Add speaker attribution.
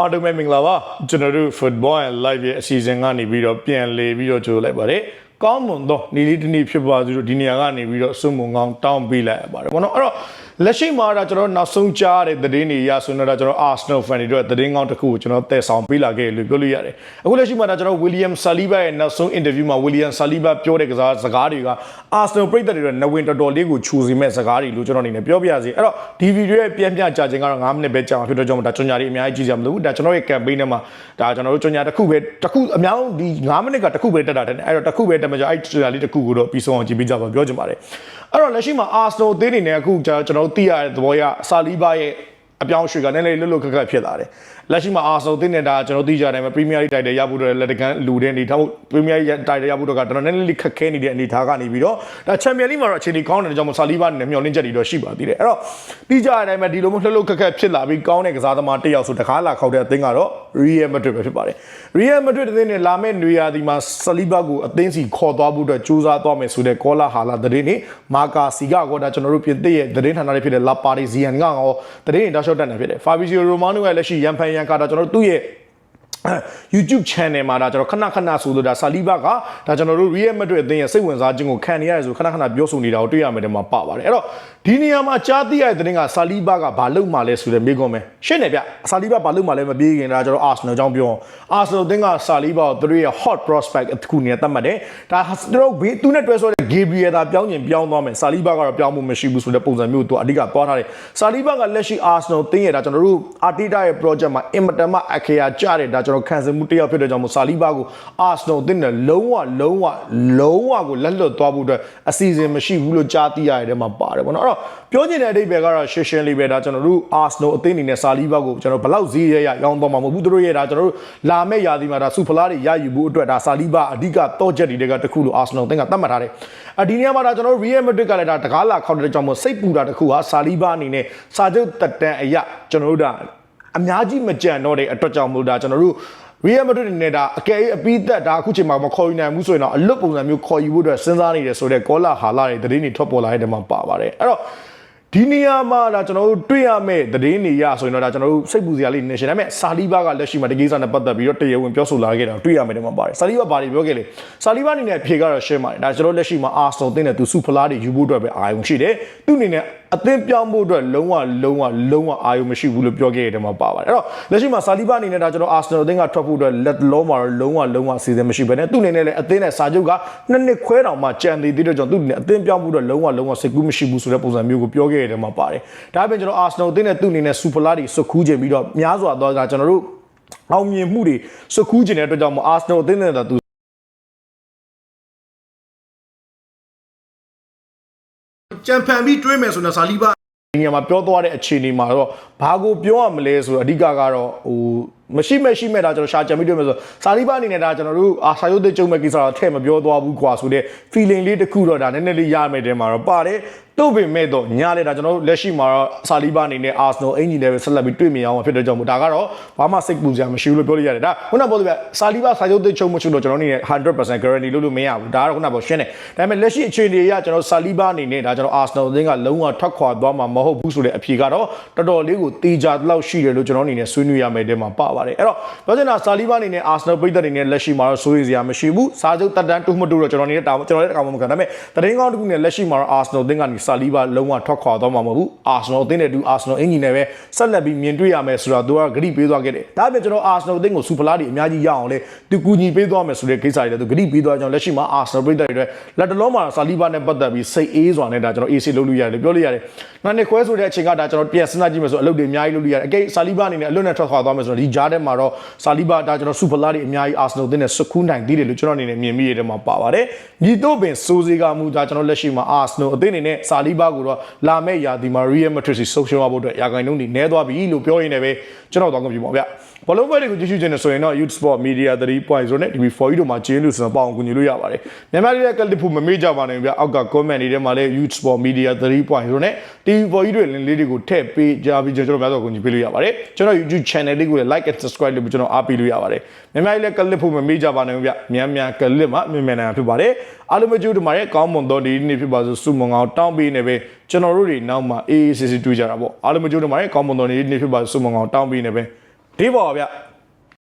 Speaker 1: အားလုံးပဲမင်္ဂလာပါကျွန်တော်တို့ football and live ရဲ့အစီအစဉ်ကနေပြီးတော့ပြန်လေပြီးတော့ကြိုလိုက်ပါတယ်ကောင်းမွန်သောနီလေးတစ်နေ့ဖြစ်ပါစေလို့ဒီနေရာကနေပြီးတော့စုံမုံကောင်းတောင်းပေးလိုက်ရပါတယ်ဘောနော်အဲ့တော့ လက်ရှိမှာတော့ကျွန်တော်နောက်ဆုံးကြားတဲ့သတင်းတွေရဆိုတော့ကျွန်တော် Arsenal fan တွေတို့သတင်းကောင်းတစ်ခုကိုကျွန်တော်တည်ဆောင်ပေးလာခဲ့လို့ပြောလို့ရတယ်အခုလက်ရှိမှာတော့ကျွန်တော် William Saliba ရဲ့နောက်ဆုံး interview မှာ William Saliba ပြောတဲ့ကစားစကားတွေက Arsenal ပြည်သက်တွေတော့နဝင်တော်တော်လေးကိုခြူစီမဲ့စကားတွေလို့ကျွန်တော်အနေနဲ့ပြောပြရစီအဲ့တော့ဒီဗီဒီယိုရဲ့ပြန်ပြကြခြင်းကတော့9မိနစ်ပဲကြာမှာဖြစ်တော့ကြောင့်ဒါကြော်ညာတွေအများကြီးကြည့်ကြမလို့ဒါကျွန်တော်ရဲ့ campaign ထဲမှာဒါကျွန်တော်တို့ကြော်ညာတစ်ခုပဲတစ်ခုအများဆုံးဒီ9မိနစ်ကတစ်ခုပဲတက်တာတဲ့အဲ့တော့တစ်ခုပဲတက်မှာကြအဲ့ကြော်ညာလေးတစ်ခုကိုတော့ပြီးဆုံးအောင်ကြည့်ပေးကြပါပြောချင်ပါတယ်အဲ့တော့လက်ရှိမှာ Arsenal အသင်းအနေနဲ့အခုကျွန်တော်တို့သိရတဲ့သဘောရဆာလီဘာရဲ့ အပြောင်းရွှေ့ကနည်းနည်းလွတ်လွတ်ခက်ခက်ဖြစ်လာတယ်လက်ရှိမှာအာဆယ်တင်းနေတာကျွန်တော်သိကြတယ်မှာပရီးမီးယားလိတိုက်တယ်ရဖို့တော့လက်တကန်လူတဲ့အနေထားဖို့ပရီးမီးယားလိတိုက်တယ်ရဖို့တော့ကတော်တော်နည်းနည်းလေးခက်ခဲနေတဲ့အနေထားကနေပြီးတော့ဒါချန်ပီယံလိမှာတော့အခြေအနေကောင်းတယ်ကြောင့်ဆာလီဘာနဲ့မျှော်လင့်ချက်တွေတော့ရှိပါသေးတယ်အဲ့တော့သိကြတဲ့အတိုင်းပဲဒီလိုမျိုးလှုပ်လှုပ်ခက်ခက်ဖြစ်လာပြီးကောင်းတဲ့ကစားသမားတစ်ယောက်ဆိုတကားလာခောက်တဲ့အသင်းကတော့ Real Madrid ပဲဖြစ်ပါတယ် Real Madrid အသင်းနဲ့လာမယ့်နွေရာသီမှာဆာလီဘာကိုအသင်းစီခေါ်သွားဖို့အတွက်ကြိုးစားသွားမယ်ဆိုတဲ့ကောလာဟာလာသတင်းတွေမာကာစီကကောဒါကျွန်တော်တို့ပြင်သစ်ရဲ့သတင်းဌာနတွေဖြစ်တဲ့ La Parisienne ကကောသတင်းတွေတောက်လျှောက်တက်နေဖြစ်တယ် Fabrizio Romano ရဲ့လက်ရှိရန်ဖန်ရန်ကာတာကျွန်တော်တို့သူ့ရဲ့ YouTube channel မှာဒါကျွန်တော်ခဏခဏဆိုလို့ဒါဆာလီဘာကဒါကျွန်တော်တို့ Real Madrid အသင်းရဲ့စိတ်ဝင်စားခြင်းကိုခံနေရတယ်ဆိုခဏခဏပြောဆိုနေတာကိုတွေ့ရမယ်တဲ့မှာပါပါတယ်အဲ့တော့ဒီနေရာမှာကြားသိရတဲ့တဲ့ကဆာလီဘာကဘာလုပ်မှလဲဆိုတဲ့မေးခွန်းပဲရှင်းနေဗျဆာလီဘာဘာလုပ်မှလဲမပြေးခင်ဒါကျွန်တော် Arsenal ကြောင်းပြော Arsenal အသင်းကဆာလီဘာကိုသူတို့ရဲ့ hot prospect အခုနေသတ်မှတ်တယ်ဒါသူတို့ဘေးသူနဲ့တွဲဆိုတဲ့ Gabriel သာပြောင်းကျင်ပြောင်းသွားမယ်ဆာလီဘာကတော့ပြောင်းမှုမရှိဘူးဆိုတဲ့ပုံစံမျိုးကိုသူအဓိကသွားထားတယ်ဆာလီဘာကလက်ရှိ Arsenal တင်းရတာကျွန်တော်တို့ Arteta ရဲ့ project မှာအင်မတန်မှအခရာကျတဲ့ဒါကျွန်တော်ခံစားမှုတစ်ယောက်ဖြစ်တဲ့ကြောင့်မို့ဆာလီဘာကို Arsenal တင်းတယ်လုံးဝလုံးဝလုံးဝကိုလက်လွတ်သွားဖို့အတွက်အစီအစဉ်မရှိဘူးလို့ကြားသိရတဲ့မှာပါတယ်ပေါ့နော်အဲ့တော့ပြောချင်တဲ့အဓိပ္ပာယ်ကတော့ရှင်းရှင်းလေးပဲဒါကျွန်တော်တို့ Arsenal အသင်းအနေနဲ့ဆာလီဘာကိုကျွန်တော်ဘလောက်ဈေးရရရောင်းသွားမှာမဟုတ်ဘူးသူတို့ရဲ့ဒါကျွန်တော်တို့လာမယ့်ရာသီမှာဒါစူဖလားတွေရယူဖို့အတွက်ဒါဆာလီဘာအဓိကတော့ချက်တွေကတခုလို့ Arsenal အသင်းကသတ်မှတ်ထားတယ်အဒီနေရာမှာဒါကျွန်တော်တို့ Real Madrid ကလည်းဒါတကားလာခောက်တဲ့ကြောင့်မို့စိတ်ပူတာတခုဟာဆာလီဘာအနေနဲ့စာချုပ်တက်တန်အရာကျွန်တော်တို့ဒါ အများကြီးမကြံတော့တဲ့အတွက်ကြောင့်မို့ဒါကျွန်တော်တို့ Real Madrid အနေနဲ့ဒါအကယ်၍အပိသက်ဒါအခုချိန်မှာမခေါ်ယူနိုင်ဘူးဆိုရင်တော့အလွတ်ပုံစံမျိုးခေါ်ယူဖို့အတွက်စဉ်းစားနေတယ်ဆိုတော့ကောလာဟာလာတွေသတင်းတွေထွက်ပေါ်လာတဲ့နေရာမှာပါပါတယ်အဲ့တော့ဒီနေရာမှာဒါကျွန်တော်တို့တွေ့ရမယ့်သတင်းတွေရဆိုရင်တော့ဒါကျွန်တော်တို့စိတ်ပူစရာလေးနေရှင်ဒါပေမဲ့ဆာလီဘာကလက်ရှိမှာတကိစ္စနဲ့ပတ်သက်ပြီးတော့တရားဝင်ပြောဆိုလာခဲ့တာတွေ့ရမယ်တဲ့မှာပါတယ်ဆာလီဘာဘာတွေပြောခဲ့လဲဆာလီဘာအနေနဲ့ဖြေကတော့ရှင်းပါတယ်ဒါကျွန်တော်လက်ရှိမှာအာဆယ်တင်းနဲ့သူစုဖလားတွေယူဖို့အတွက်ပဲအာရုံရှိတယ်သူအနေနဲ့ အသင်းပြောင်းဖို့အတွက်လုံးဝလုံးဝလုံးဝအာရုံမရှိဘူးလို့ပြောခဲ့တဲ့မှာပါပါတယ်အဲ့တော့လက်ရှိမှာဆာလီဘာအနေနဲ့ဒါကျွန်တော်အာဆင်နယ်အသင်းကထွက်ဖို့အတွက်လက်လောမှာတော့လုံးဝလုံးဝအစီအစဉ်မရှိဘဲနဲ့သူ့အနေနဲ့လည်းအသင်းနဲ့စာချုပ်ကနှစ်နှစ်ခွဲတောင်မှကြံသေးသေးတဲ့ကြောင့်သူ့အနေနဲ့အသင်းပြောင်းဖို့အတွက်လုံးဝလုံးဝစိတ်ကူးမရှိဘူးဆိုတဲ့ပုံစံမျိုးကိုပြောခဲ့တဲ့မှာပါတယ်ဒါပြင်ကျွန်တော်အာဆင်နယ်အသင်းနဲ့သူ့အနေနဲ့စူပလာတွေစွတ်ခူးခြင်းပြီးတော့များစွာသောကကျွန်တော်တို့အောင်မြင်မှုတွေစွတ်ခူးခြင်းတဲ့အတွက်ကြောင့်မအာဆင်နယ်အသင်းနဲ့သူ ကြံဖန်ပြီးတွေးမယ်ဆိုတော့ဆာလီဘာဒီနေရာမှာပြောသွားတဲ့အခြေအနေမှာတော့ဘာကိုပြောရမလဲဆိုတော့အဓိကကတော့ဟိုမရှိမရှိမဲ့ဒါကျွန်တော်ရှာကြံပြီးတွေ့မယ်ဆိုစာလီဘာအနေနဲ့ဒါကျွန်တော်တို့အာဆာယုတ်တဲ့ကျုံမဲ့ကိစ္စတော့ထဲ့မပြောသွားဘူးကွာဆိုတဲ့ feeling လေးတစ်ခုတော့ဒါနည်းနည်းလေးရမယ်တဲ့မှာတော့ပါတယ် တို့ပင်မဲ့တော့ညာလေဒါကျွန်တော်တို့လက်ရှိမှာတော့စာလီဘာအနေနဲ့ Arsenal အင်ဂျီလည်းပဲဆက်လက်ပြီးတွေ့မြင်အောင်ဖြစ်တဲ့ကြောင့်မို့ဒါကတော့ဘာမှစိတ်ပူစရာမရှိဘူးလို့ပြောလို့ရတယ်ဒါခုနကပြောလို့ပြစာလီဘာစာချုပ်တဲ့ချုံမချုံတော့ကျွန်တော်အနေနဲ့100% guarantee လို့လို့မရဘူးဒါကတော့ခုနကပြောရှင်းတယ်ဒါပေမဲ့လက်ရှိအခြေအနေအရကျွန်တော်စာလီဘာအနေနဲ့ဒါကျွန်တော် Arsenal အသင်းကလုံးဝထွက်ခွာသွားမှာမဟုတ်ဘူးဆိုတဲ့အဖြေကတော့တော်တော်လေးကိုတေချာလောက်ရှိတယ်လို့ကျွန်တော်အနေနဲ့ဆွေးနွေးရမယ်တဲ့မှာပါပါတယ်အဲ့တော့ပြောချင်တာစာလီဘာအနေနဲ့ Arsenal ပြည်သက်အနေနဲ့လက်ရှိမှာတော့စိုးရိမ်စရာမရှိဘူးစာချုပ်တက်တန်းတူမတူတော့ကျွန်တော်အနေနဲ့တာကျွန်တော်လည်းတကောင်မခံဒါပေမဲ့တရင်ကောင်းတစ်ခုနဲ့လက်ရှိမှာတော့ Arsenal အသင်းကနေစာလီဘာလုံးဝထွက်ခွာသွားမှာမဟုတ်ဘူး Arsenal အသင်းနဲ့တူ Arsenal အင်ဂျင်နဲ့ပဲဆက်လက်ပြီးမြင်တွေ့ရမယ်ဆိုတော့သူကဂရိပေးသွားခဲ့တယ်ဒါပေမဲ့ကျွန်တော် Arsenal အသင်းကိုစူပလာတွေအများကြီးရအောင်လေသူကူညီပေးသွားမယ်ဆိုတဲ့ကိစ္စတွေလည်းသူဂရိပေးသွားကြောင်းလက်ရှိမှာ Arsenal ပြည်သက်တွေလက်တလုံးမှာစာလီဘာနဲ့ပတ်သက်ပြီးစိတ်အေးစွာနဲ့ဒါကျွန်တော် AC လုပ်လို့ရတယ်ပြောလို့ရတယ်နောက်နှစ်ခွဲဆိုတဲ့အချိန်ကဒါကျွန်တော်ပြန်စဉ်းစားကြည့်မယ်ဆိုအလုပ်တွေအများကြီးလုပ်လို့ရတယ်အကိစာလီဘာအနေနဲ့အလွတ်နဲ့ထွက်ခွာသွားမယ်ဆိုတော့ဒီဂျားထဲမှာတော့စာလီဘာဒါကျွန်တော်စူပလာတွေအများကြီး Arsenal အသင်းနဲ့စကူးနိုင်သေးတယ်လို့ကျွန်တော်အနေနဲ့မြင်မိရတဲ့မှာပါပါတယ်ညီတို့ပင်စိုးစေးကမူဒါကျွန်တော်လက်ရှိမှာ Arsenal အသင်းအနေနဲ့စာလီဘာကိုတော့လာမယ့်ရာသီမှာ Real Madrid စီဆုံးရှုံးဖို့အတွက်ရာဂိုင်နှုန်းတွေနည်းသွားပြီလို့ပြောရင်းနဲ့ပဲကျွန်တော်တောင်းကြပြပါဗျ ဘလုံးဘက်တွေကိုကြည့်ရှုခြင်းနဲ့ဆိုရင်တော့ Youth Sport Media 3.0နဲ့ TV4 တို့မှာကျင်းလို့ဆိုတော့ပေါအောင်ကူညီလို့ရပါတယ်မြန်မာပြည်ရဲ့ကလစ်ဖို့မမေ့ကြပါနဲ့ဗျအောက်က comment တွေထဲမှာလည်း Youth Sport Media 3.0နဲ့ TV4 တို့လင်းလေးတွေကိုထည့်ပေးကြပြီးကျွန်တော်များစွာကူညီပေးလို့ရပါတယ်ကျွန်တော် YouTube channel လေးကိုလည်း like and subscribe လုပ်ပြီးကျွန်တော်အားပေးလို့ရပါတယ်မြန်မာပြည်ရဲ့ကလစ်ဖို့မမေ့ကြပါနဲ့ဗျမြန်မြန်ကလစ်မှာမြန်မြန်နိုင်ဖြစ်ပါတယ်အားလုံးမကြည့်တို့မှာရဲ့ကောင်းမွန်သောဒီနေ့ဖြစ်ပါစို့စုမုံအောင်တောင်းပေးနေပဲကျွန်တော်တို့တွေနောက်မှာအေးအေးဆေးဆေးတွေ့ကြတာပေါ့အားလုံးမကြည့်တို့မှာရဲ့ကောင်းမွန်သောဒီနေ့ဖြစ်ပါစို့စုမုံအောင်တောင်းပေးနေပဲ ဒေးပေါ်ပါဗျ